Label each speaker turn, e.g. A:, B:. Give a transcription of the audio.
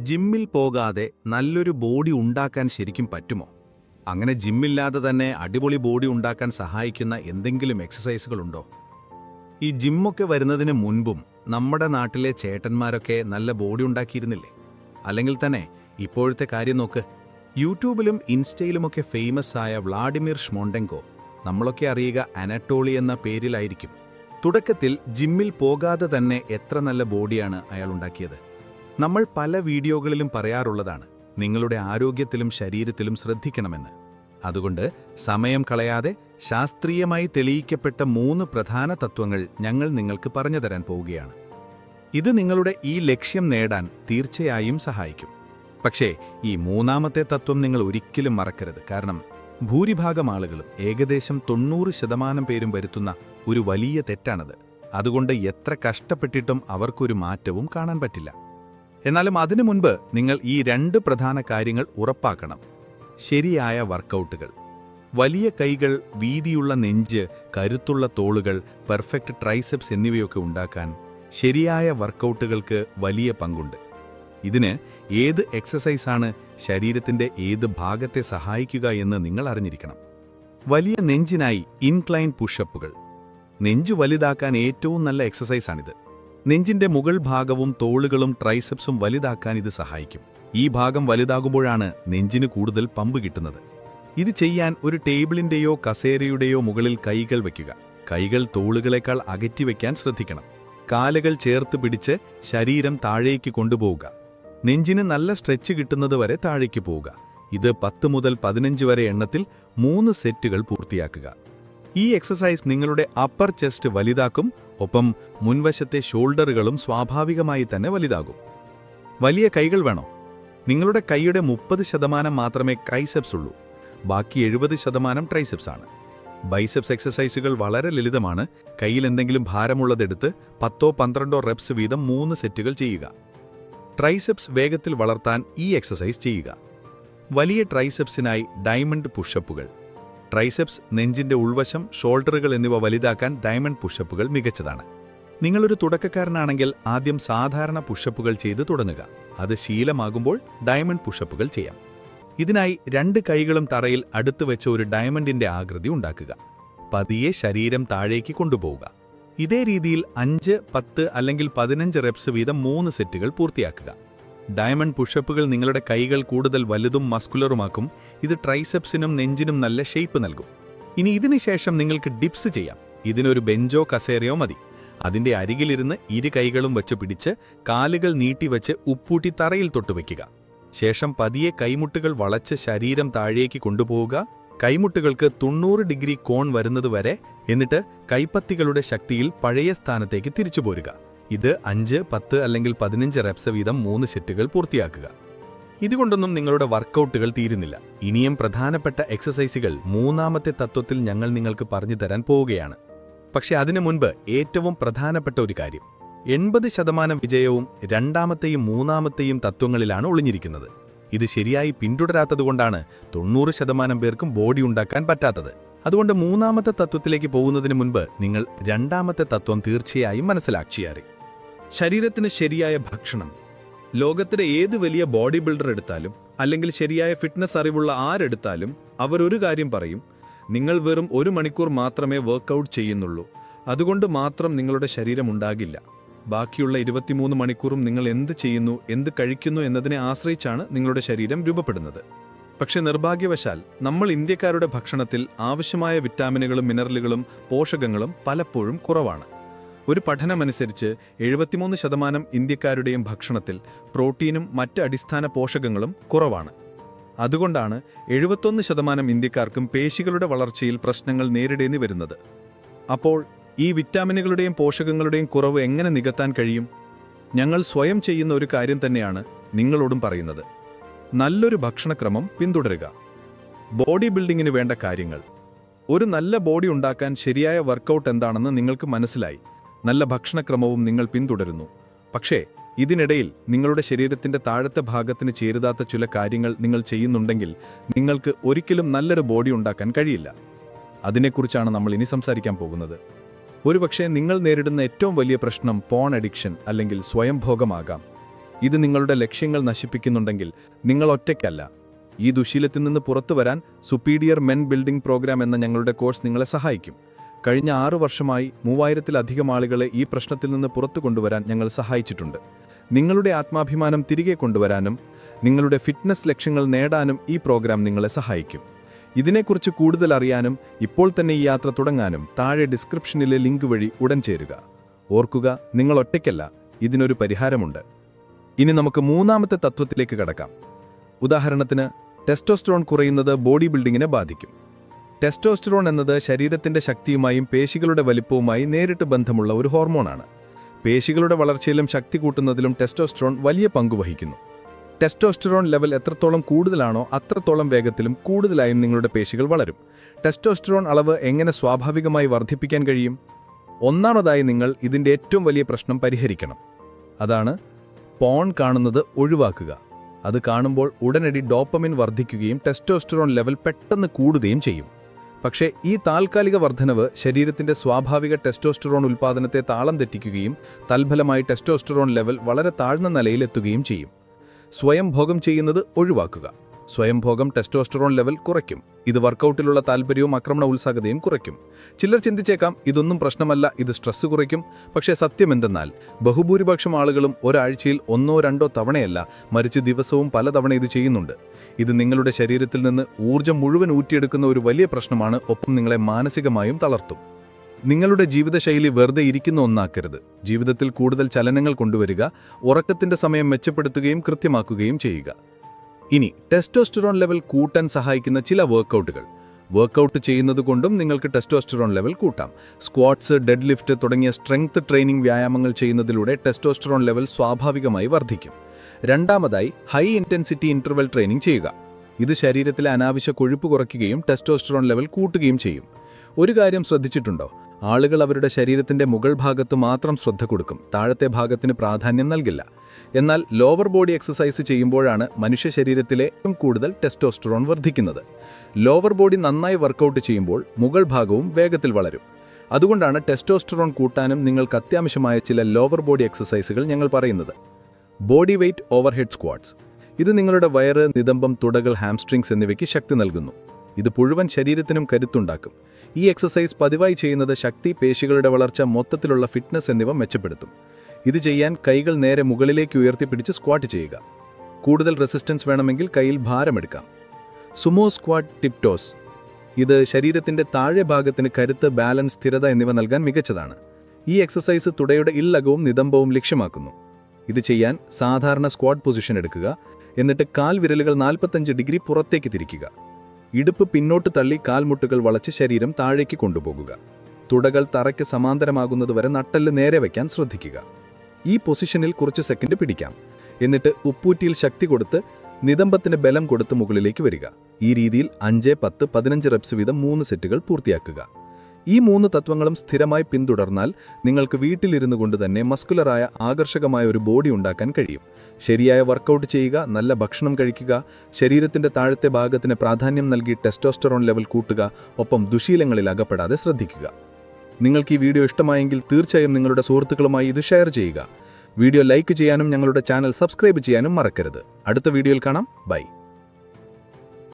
A: ജിമ്മിൽ പോകാതെ നല്ലൊരു ബോഡി ഉണ്ടാക്കാൻ ശരിക്കും പറ്റുമോ? അങ്ങനെ ജിമ്മില്ലാതെ തന്നെ അടിപൊളി ബോഡി ഉണ്ടാക്കാൻ സഹായിക്കുന്ന എന്തെങ്കിലും എക്സസൈസുകളുണ്ടോ? ഈ ജിമ്മൊക്കെ വരുന്നതിന് മുൻപും നമ്മുടെ നാട്ടിലെ ചേട്ടന്മാരൊക്കെ നല്ല ബോഡി ഉണ്ടാക്കിയിരുന്നില്ലേ? അല്ലെങ്കിൽ തന്നെ ഇപ്പോഴത്തെ കാര്യം നോക്ക്. യൂട്യൂബിലും ഇൻസ്റ്റയിലുമൊക്കെ ഫേമസ് ആയ വ്ളാഡിമിർ ഷ്മോണ്ടെങ്കോ നമ്മളൊക്കെ അറിയുക അനട്ടോളി എന്ന പേരിലായിരിക്കും. തുടക്കത്തിൽ ജിമ്മിൽ പോകാതെ തന്നെ എത്ര നല്ല ബോഡിയാണ് അയാൾ ഉണ്ടാക്കിയത്. നമ്മൾ പല വീഡിയോകളിലും പറയാറുള്ളതാണ് നിങ്ങളുടെ ആരോഗ്യത്തിലും ശരീരത്തിലും ശ്രദ്ധിക്കണമെന്ന്. അതുകൊണ്ട് സമയം കളയാതെ ശാസ്ത്രീയമായി തെളിയിക്കപ്പെട്ട മൂന്ന് പ്രധാന തത്വങ്ങൾ ഞങ്ങൾ നിങ്ങൾക്ക് പറഞ്ഞു തരാൻ പോവുകയാണ്. ഇത് നിങ്ങളുടെ ഈ ലക്ഷ്യം നേടാൻ തീർച്ചയായും സഹായിക്കും. പക്ഷേ ഈ മൂന്നാമത്തെ തത്വം നിങ്ങൾ ഒരിക്കലും മറക്കരുത്. കാരണം ഭൂരിഭാഗം ആളുകളും ഏകദേശം തൊണ്ണൂറ് ശതമാനം പേരും വരുത്തുന്ന ഒരു വലിയ തെറ്റാണത്. അതുകൊണ്ട് എത്ര കഷ്ടപ്പെട്ടിട്ടും അവർക്കൊരു മാറ്റവും കാണാൻ പറ്റില്ല. എന്നാലും അതിനു മുൻപ് നിങ്ങൾ ഈ രണ്ട് പ്രധാന കാര്യങ്ങൾ ഉറപ്പാക്കണം. ശരിയായ വർക്കൗട്ടുകൾ. വലിയ കൈകൾ വീതിയുള്ള നെഞ്ച് കരുത്തുള്ള തോളുകൾ പെർഫെക്റ്റ് ട്രൈസെപ്സ് എന്നിവയൊക്കെ ഉണ്ടാക്കാൻ ശരിയായ വർക്കൗട്ടുകൾക്ക് വലിയ പങ്കുണ്ട്. ഇതിന് ഏത് എക്സസൈസാണ് ശരീരത്തിന്റെ ഏത് ഭാഗത്തെ സഹായിക്കുക എന്ന് നിങ്ങൾ അറിഞ്ഞിരിക്കണം. വലിയ നെഞ്ചിനായി ഇൻക്ലൈൻ പുഷപ്പുകൾ. നെഞ്ചു വലുതാക്കാൻ ഏറ്റവും നല്ല എക്സസൈസാണിത്. നെഞ്ചിന്റെ മുകൾ ഭാഗവും തോളുകളും ട്രൈസെപ്സും വലുതാക്കാൻ ഇത് സഹായിക്കും. ഈ ഭാഗം വലുതാകുമ്പോഴാണ് നെഞ്ചിന് കൂടുതൽ പമ്പ് കിട്ടുന്നത്. ഇത് ചെയ്യാൻ ഒരു ടേബിളിന്റെയോ കസേരയുടെയോ മുകളിൽ കൈകൾ വയ്ക്കുക. കൈകൾ തോളുകളെക്കാൾ അകറ്റി വയ്ക്കാൻ ശ്രദ്ധിക്കണം. കാലുകൾ ചേർത്ത് പിടിച്ച് ശരീരം താഴേക്ക് കൊണ്ടുപോവുക. നെഞ്ചിന് നല്ല സ്ട്രെച്ച് കിട്ടുന്നത് വരെ താഴേക്ക് പോവുക. ഇത് പത്ത് മുതൽ പതിനഞ്ച് വരെ എണ്ണത്തിൽ മൂന്ന് സെറ്റുകൾ പൂർത്തിയാക്കുക. ഈ എക്സസൈസ് നിങ്ങളുടെ അപ്പർ ചെസ്റ്റ് വലുതാക്കും ഒപ്പം മുൻവശത്തെ ഷോൾഡറുകളും സ്വാഭാവികമായി തന്നെ വലുതാകും. വലിയ കൈകൾ വേണോ? നിങ്ങളുടെ കൈയുടെ മുപ്പത് ശതമാനം മാത്രമേ കൈസെപ്സ് ഉള്ളൂ. ബാക്കി എഴുപത് ശതമാനം ട്രൈസെപ്സ് ആണ്. ബൈസെപ്സ് എക്സസൈസുകൾ വളരെ ലളിതമാണ്. കയ്യിൽ എന്തെങ്കിലും ഭാരമുള്ളതെടുത്ത് പത്തോ പന്ത്രണ്ടോ റെപ്സ് വീതം മൂന്ന് സെറ്റുകൾ ചെയ്യുക. ട്രൈസെപ്സ് വേഗത്തിൽ വളർത്താൻ ഈ എക്സസൈസ് ചെയ്യുക. വലിയ ട്രൈസെപ്സിനായി ഡയമണ്ട് പുഷപ്പുകൾ ട്രൈസെപ്സ് നെഞ്ചിന്റെ ഉൾവശം ഷോൾഡറുകൾ എന്നിവ വലുതാക്കാൻ ഡയമണ്ട് പുഷപ്പുകൾ മികച്ചതാണ്. നിങ്ങളൊരു തുടക്കക്കാരനാണെങ്കിൽ ആദ്യം സാധാരണ പുഷപ്പുകൾ ചെയ്ത് തുടങ്ങുക. അത് ശീലമാകുമ്പോൾ ഡയമണ്ട് പുഷപ്പുകൾ ചെയ്യാം. ഇതിനായി രണ്ട് കൈകളും തറയിൽ അടുത്ത് വെച്ച് ഒരു ഡയമണ്ടിന്റെ ആകൃതി ഉണ്ടാക്കുക. പതിയെ ശരീരം താഴേക്ക് കൊണ്ടുപോവുക. ഇതേ രീതിയിൽ അഞ്ച് പത്ത് അല്ലെങ്കിൽ പതിനഞ്ച് റെപ്സ് വീതം മൂന്ന് സെറ്റുകൾ പൂർത്തിയാക്കുക. ഡയമണ്ട് പുഷപ്പുകൾ നിങ്ങളുടെ കൈകൾ കൂടുതൽ വലുതും മസ്കുലറുമാക്കും. ഇത് ട്രൈസെപ്സിനും നെഞ്ചിനും നല്ല ഷേപ്പ് നൽകും. ഇനി ഇതിനുശേഷം നിങ്ങൾക്ക് ഡിപ്സ് ചെയ്യാം. ഇതിനൊരു ബെഞ്ചോ കസേരയോ മതി. അതിന്റെ അരികിലിരുന്ന് ഇരു കൈകളും വച്ച് പിടിച്ച് കാലുകൾ നീട്ടിവച്ച് ഉപ്പൂട്ടി തറയിൽ തൊട്ടുവെക്കുക ശേഷം പതിയെ കൈമുട്ടുകൾ വളച്ച് ശരീരം താഴേക്ക് കൊണ്ടുപോവുക. കൈമുട്ടുകൾക്ക് തൊണ്ണൂറ് ഡിഗ്രി കോൺ വരുന്നതുവരെ എന്നിട്ട് കൈപ്പത്തികളുടെ ശക്തിയിൽ പഴയ സ്ഥാനത്തേക്ക് തിരിച്ചു പോരുക ഇത് അഞ്ച് പത്ത് അല്ലെങ്കിൽ പതിനഞ്ച് റെപ്സ് വീതം മൂന്ന് സെറ്റുകൾ പൂർത്തിയാക്കുക. ഇതുകൊണ്ടൊന്നും നിങ്ങളുടെ വർക്കൗട്ടുകൾ തീരുന്നില്ല. ഇനിയും പ്രധാനപ്പെട്ട എക്സസൈസുകൾ മൂന്നാമത്തെ തത്വത്തിൽ ഞങ്ങൾ നിങ്ങൾക്ക് പറഞ്ഞു തരാൻ പോവുകയാണ്. പക്ഷേ അതിനു മുൻപ് ഏറ്റവും പ്രധാനപ്പെട്ട ഒരു കാര്യം. എൺപത് ശതമാനം വിജയവും രണ്ടാമത്തെയും മൂന്നാമത്തെയും തത്വങ്ങളിലാണ് ഒളിഞ്ഞിരിക്കുന്നത്. ഇത് ശരിയായി പിന്തുടരാത്തതുകൊണ്ടാണ് തൊണ്ണൂറ് ശതമാനം പേർക്കും ബോഡി ഉണ്ടാക്കാൻ പറ്റാത്തത്. അതുകൊണ്ട് മൂന്നാമത്തെ തത്വത്തിലേക്ക് പോകുന്നതിന് മുൻപ് നിങ്ങൾ രണ്ടാമത്തെ തത്വം തീർച്ചയായും മനസ്സിലാക്കിയാറി ശരീരത്തിന് ശരിയായ ഭക്ഷണം. ലോകത്തിലെ ഏത് വലിയ ബോഡി ബിൽഡർ എടുത്താലും അല്ലെങ്കിൽ ശരിയായ ഫിറ്റ്നസ് അറിവുള്ള ആരെടുത്താലും അവർ ഒരു കാര്യം പറയും നിങ്ങൾ വെറും ഒരു മണിക്കൂർ മാത്രമേ വർക്കൗട്ട് ചെയ്യുന്നുള്ളൂ. അതുകൊണ്ട് മാത്രം നിങ്ങളുടെ ശരീരം ഉണ്ടാകില്ല. ബാക്കിയുള്ള ഇരുപത്തിമൂന്ന് മണിക്കൂറും നിങ്ങൾ എന്ത് ചെയ്യുന്നു എന്ത് കഴിക്കുന്നു എന്നതിനെ ആശ്രയിച്ചാണ് നിങ്ങളുടെ ശരീരം രൂപപ്പെടുന്നത്. പക്ഷേ നിർഭാഗ്യവശാൽ നമ്മൾ ഇന്ത്യക്കാരുടെ ഭക്ഷണത്തിൽ ആവശ്യമായ വിറ്റാമിനുകളും മിനറലുകളും പോഷകങ്ങളും പലപ്പോഴും കുറവാണ്. ഒരു പഠനമനുസരിച്ച് എഴുപത്തിമൂന്ന് ശതമാനം ഇന്ത്യക്കാരുടെയും ഭക്ഷണത്തിൽ പ്രോട്ടീനും മറ്റ് അടിസ്ഥാന പോഷകങ്ങളും കുറവാണ്. അതുകൊണ്ടാണ് എഴുപത്തൊന്ന് ശതമാനം ഇന്ത്യക്കാർക്കും പേശികളുടെ വളർച്ചയിൽ പ്രശ്നങ്ങൾ നേരിടേണ്ടി വരുന്നത്. അപ്പോൾ ഈ വിറ്റാമിനുകളുടെയും പോഷകങ്ങളുടെയും കുറവ് എങ്ങനെ നികത്താൻ കഴിയും? ഞങ്ങൾ സ്വയം ചെയ്യുന്ന ഒരു കാര്യം തന്നെയാണ് നിങ്ങളോടും പറയുന്നത്. നല്ലൊരു ഭക്ഷണക്രമം പിന്തുടരുക. ബോഡി ബിൽഡിങ്ങിന് വേണ്ട കാര്യങ്ങൾ. ഒരു നല്ല ബോഡി ഉണ്ടാക്കാൻ ശരിയായ വർക്കൗട്ട് എന്താണെന്ന് നിങ്ങൾക്ക് മനസ്സിലായി. നല്ല ഭക്ഷണക്രമവും നിങ്ങൾ പിന്തുടരുന്നു. പക്ഷേ ഇതിനിടയിൽ നിങ്ങളുടെ ശരീരത്തിന്റെ താഴത്തെ ഭാഗത്തിന് ചേരുതാത്ത ചില കാര്യങ്ങൾ നിങ്ങൾ ചെയ്യുന്നുണ്ടെങ്കിൽ നിങ്ങൾക്ക് ഒരിക്കലും നല്ലൊരു ബോഡി ഉണ്ടാക്കാൻ കഴിയില്ല. അതിനെക്കുറിച്ചാണ് നമ്മൾ ഇനി സംസാരിക്കാൻ പോകുന്നത്. ഒരുപക്ഷെ നിങ്ങൾ നേരിടുന്ന ഏറ്റവും വലിയ പ്രശ്നം പോൺ അഡിക്ഷൻ അല്ലെങ്കിൽ സ്വയംഭോഗമാകാം.
B: ഇത് നിങ്ങളുടെ ലക്ഷ്യങ്ങൾ നശിപ്പിക്കുന്നുണ്ടെങ്കിൽ നിങ്ങൾ ഒറ്റയ്ക്കല്ല. ഈ ദുശീലത്തിൽ നിന്ന് പുറത്തു വരാൻ സുപ്പീരിയർ മെൻ ബിൽഡിംഗ് പ്രോഗ്രാം എന്ന ഞങ്ങളുടെ കോഴ്സ് നിങ്ങളെ സഹായിക്കും. കഴിഞ്ഞ ആറു വർഷമായി മൂവായിരത്തിലധികം ആളുകളെ ഈ പ്രശ്നത്തിൽ നിന്ന് പുറത്തു കൊണ്ടുവരാൻ ഞങ്ങൾ സഹായിച്ചിട്ടുണ്ട്. നിങ്ങളുടെ ആത്മാഭിമാനം തിരികെ കൊണ്ടുവരാനും നിങ്ങളുടെ ഫിറ്റ്നസ് ലക്ഷ്യങ്ങൾ നേടാനും ഈ പ്രോഗ്രാം നിങ്ങളെ സഹായിക്കും. ഇതിനെക്കുറിച്ച് കൂടുതൽ അറിയാനും ഇപ്പോൾ തന്നെ ഈ യാത്ര തുടങ്ങാനും താഴെ ഡിസ്ക്രിപ്ഷനിലെ ലിങ്ക് വഴി ഉടൻ ചേരുക. ഓർക്കുക നിങ്ങൾ ഒറ്റയ്ക്കല്ല ഇതിനൊരു പരിഹാരമുണ്ട്. ഇനി നമുക്ക് മൂന്നാമത്തെ തത്വത്തിലേക്ക് കടക്കാം. ഉദാഹരണത്തിന് ടെസ്റ്റോസ്റ്ററോൺ കുറയുന്നത് ബോഡി ബിൽഡിങ്ങിനെ ബാധിക്കും. ടെസ്റ്റോസ്റ്ററോൺ എന്നത് ശരീരത്തിന്റെ ശക്തിയുമായും പേശികളുടെ വലിപ്പവുമായി നേരിട്ട് ബന്ധമുള്ള ഒരു ഹോർമോണാണ്. പേശികളുടെ വളർച്ചയിലും ശക്തി കൂട്ടുന്നതിലും ടെസ്റ്റോസ്റ്ററോൺ വലിയ പങ്ക് വഹിക്കുന്നു. ടെസ്റ്റോസ്റ്ററോൺ ലെവൽ എത്രത്തോളം കൂടുതലാണോ അത്രത്തോളം വേഗത്തിലും കൂടുതലായും നിങ്ങളുടെ പേശികൾ വളരും. ടെസ്റ്റോസ്റ്ററോൺ അളവ് എങ്ങനെ സ്വാഭാവികമായി വർദ്ധിപ്പിക്കാൻ കഴിയും? ഒന്നാമതായി നിങ്ങൾ ഇതിന്റെ ഏറ്റവും വലിയ പ്രശ്നം പരിഹരിക്കണം. അതാണ് പോൺ കാണുന്നത് ഒഴിവാക്കുക. അത് കാണുമ്പോൾ ഉടനടി ഡോപ്പമിൻ വർദ്ധിക്കുകയും ടെസ്റ്റോസ്റ്ററോൺ ലെവൽ പെട്ടെന്ന് കൂടുകയും ചെയ്യും. പക്ഷേ ഈ താൽക്കാലിക വർധനവ് ശരീരത്തിന്റെ സ്വാഭാവിക ടെസ്റ്റോസ്റ്ററോൺ ഉൽപ്പാദനത്തെ താളം തെറ്റിക്കുകയും തൽഫലമായി ടെസ്റ്റോസ്റ്ററോൺ ലെവൽ വളരെ താഴ്ന്ന നിലയിലെത്തുകയും ചെയ്യും. സ്വയം ഭോഗം ചെയ്യുന്നത് ഒഴിവാക്കുക. സ്വയം ഭോഗം ടെസ്റ്റോസ്റ്ററോൺ ലെവൽ കുറയ്ക്കും. ഇത് വർക്കൗട്ടിലുള്ള താൽപ്പര്യവും ആക്രമണ ഉത്സാഹതയും കുറയ്ക്കും. ചിലർ ചിന്തിച്ചേക്കാം ഇതൊന്നും പ്രശ്നമല്ല ഇത് സ്ട്രെസ് കുറയ്ക്കും. പക്ഷേ സത്യമെന്തെന്നാൽ ബഹുഭൂരിപക്ഷം ആളുകളും ഒരാഴ്ചയിൽ ഒന്നോ രണ്ടോ തവണയല്ല മറിച്ച് ദിവസവും പലതവണ ഇത് ചെയ്യുന്നുണ്ട്. ഇത് നിങ്ങളുടെ ശരീരത്തിൽ നിന്ന് ഊർജം മുഴുവൻ ഊറ്റിയെടുക്കുന്ന ഒരു വലിയ പ്രശ്നമാണ് ഒപ്പം നിങ്ങളെ മാനസികമായും തളർത്തും. നിങ്ങളുടെ ജീവിതശൈലി വെറുതെ ഇരിക്കുന്ന ഒന്നാക്കരുത്. ജീവിതത്തിൽ കൂടുതൽ ചലനങ്ങൾ കൊണ്ടുവരിക ഉറക്കത്തിന്റെ സമയം മെച്ചപ്പെടുത്തുകയും കൃത്യമാക്കുകയും ചെയ്യുക. ഇനി ടെസ്റ്റോസ്റ്ററോൺ ലെവൽ കൂട്ടാൻ സഹായിക്കുന്ന ചില വർക്കൗട്ടുകൾ വർക്കൗട്ട് ചെയ്യുന്നത് കൊണ്ടും നിങ്ങൾക്ക് ടെസ്റ്റോസ്റ്ററോൺ ലെവൽ കൂട്ടാം. സ്ക്വാട്സ് ഡെഡ് ലിഫ്റ്റ് തുടങ്ങിയ സ്ട്രെങ്ത് ട്രെയിനിങ് വ്യായാമങ്ങൾ ചെയ്യുന്നതിലൂടെ ടെസ്റ്റോസ്റ്ററോൺ ലെവൽ സ്വാഭാവികമായി വർദ്ധിക്കും. രണ്ടാമതായി ഹൈ ഇന്റൻസിറ്റി ഇന്റർവെൽ ട്രെയിനിങ് ചെയ്യുക. ഇത് ശരീരത്തിലെ അനാവശ്യ കൊഴുപ്പ് കുറയ്ക്കുകയും ടെസ്റ്റോസ്റ്ററോൺ ലെവൽ കൂട്ടുകയും ചെയ്യും. ഒരു കാര്യം ശ്രദ്ധിച്ചിട്ടുണ്ടോ? ആളുകൾ അവരുടെ ശരീരത്തിന്റെ മുകൾ ഭാഗത്ത് മാത്രം ശ്രദ്ധ കൊടുക്കും താഴത്തെ ഭാഗത്തിന് പ്രാധാന്യം നൽകില്ല. എന്നാൽ ലോവർ ബോഡി എക്സസൈസ് ചെയ്യുമ്പോഴാണ് മനുഷ്യ ശരീരത്തിലെ ഏറ്റവും കൂടുതൽ ടെസ്റ്റോസ്റ്ററോൺ വർദ്ധിക്കുന്നത്. ലോവർ ബോഡി നന്നായി വർക്കൗട്ട് ചെയ്യുമ്പോൾ മുകൾ ഭാഗവും വേഗത്തിൽ വളരും. അതുകൊണ്ടാണ് ടെസ്റ്റോസ്റ്ററോൺ കൂട്ടാനും നിങ്ങൾക്ക് അത്യാവശ്യമായ ചില ലോവർ ബോഡി എക്സസൈസുകൾ ഞങ്ങൾ പറയുന്നത്. ബോഡി വെയ്റ്റ് ഓവർഹെഡ് സ്ക്വാഡ്സ് ഇത് നിങ്ങളുടെ വയറ് നിതമ്പം തുടകൾ ഹാംസ്ട്രിങ്സ് എന്നിവയ്ക്ക് ശക്തി നൽകുന്നു. ഇത് മുഴുവൻ ശരീരത്തിനും കരുത്തുണ്ടാക്കും. ഈ എക്സസൈസ് പതിവായി ചെയ്യുന്നത് ശക്തി പേശികളുടെ വളർച്ച മൊത്തത്തിലുള്ള ഫിറ്റ്നസ് എന്നിവ മെച്ചപ്പെടുത്തും. ഇത് ചെയ്യാൻ കൈകൾ നേരെ മുകളിലേക്ക് ഉയർത്തിപ്പിടിച്ച് സ്ക്വാട്ട് ചെയ്യുക. കൂടുതൽ റെസിസ്റ്റൻസ് വേണമെങ്കിൽ കയ്യിൽ ഭാരമെടുക്കാം സുമോ സ്ക്വാട്ട് ടിപ്റ്റോസ് ഇത് ശരീരത്തിന്റെ താഴെ ഭാഗത്തിന് കരുത്ത് ബാലൻസ് സ്ഥിരത എന്നിവ നൽകാൻ മികച്ചതാണ്. ഈ എക്സസൈസ് തുടയുടെ ഇല്ലകവും നിതംബവും ലക്ഷ്യമാക്കുന്നു. ഇത് ചെയ്യാൻ സാധാരണ സ്ക്വാഡ് പൊസിഷൻ എടുക്കുക. എന്നിട്ട് കാൽ വിരലുകൾ നാൽപ്പത്തഞ്ച് ഡിഗ്രി പുറത്തേക്ക് തിരിക്കുക. ഇടുപ്പ് പിന്നോട്ട് തള്ളി കാൽമുട്ടുകൾ വളച്ച് ശരീരം താഴേക്ക് കൊണ്ടുപോകുക. തുടകൾ തറയ്ക്ക് സമാന്തരമാകുന്നതുവരെ നട്ടൽ നേരെ വയ്ക്കാൻ ശ്രദ്ധിക്കുക. ഈ പൊസിഷനിൽ കുറച്ച് സെക്കൻഡ് പിടിക്കാം. എന്നിട്ട് ഉപ്പൂറ്റിയിൽ ശക്തി കൊടുത്ത് നിതംബത്തിന് ബലം കൊടുത്ത് മുകളിലേക്ക് വരിക. ഈ രീതിയിൽ അഞ്ച് പത്ത് പതിനഞ്ച് റെപ്സ് വീതം മൂന്ന് സെറ്റുകൾ പൂർത്തിയാക്കുക. ഈ മൂന്ന് തത്വങ്ങളും സ്ഥിരമായി പിന്തുടർന്നാൽ നിങ്ങൾക്ക് വീട്ടിലിരുന്നു കൊണ്ട് തന്നെ മസ്കുലറായ ആകർഷകമായ ഒരു ബോഡി ഉണ്ടാക്കാൻ കഴിയും. ശരിയായ വർക്കൗട്ട് ചെയ്യുക നല്ല ഭക്ഷണം കഴിക്കുക ശരീരത്തിന്റെ താഴത്തെ ഭാഗത്തിന് പ്രാധാന്യം നൽകി ടെസ്റ്റോസ്റ്ററോൺ ലെവൽ കൂട്ടുക ഒപ്പം ദുശീലങ്ങളിൽ അകപ്പെടാതെ ശ്രദ്ധിക്കുക. നിങ്ങൾക്ക് ഈ വീഡിയോ ഇഷ്ടമായെങ്കിൽ തീർച്ചയായും നിങ്ങളുടെ സുഹൃത്തുക്കളുമായി ഇത് ഷെയർ ചെയ്യുക. വീഡിയോ ലൈക്ക് ചെയ്യാനും ഞങ്ങളുടെ ചാനൽ സബ്സ്ക്രൈബ് ചെയ്യാനും മറക്കരുത്. അടുത്ത വീഡിയോയിൽ കാണാം. ബൈ.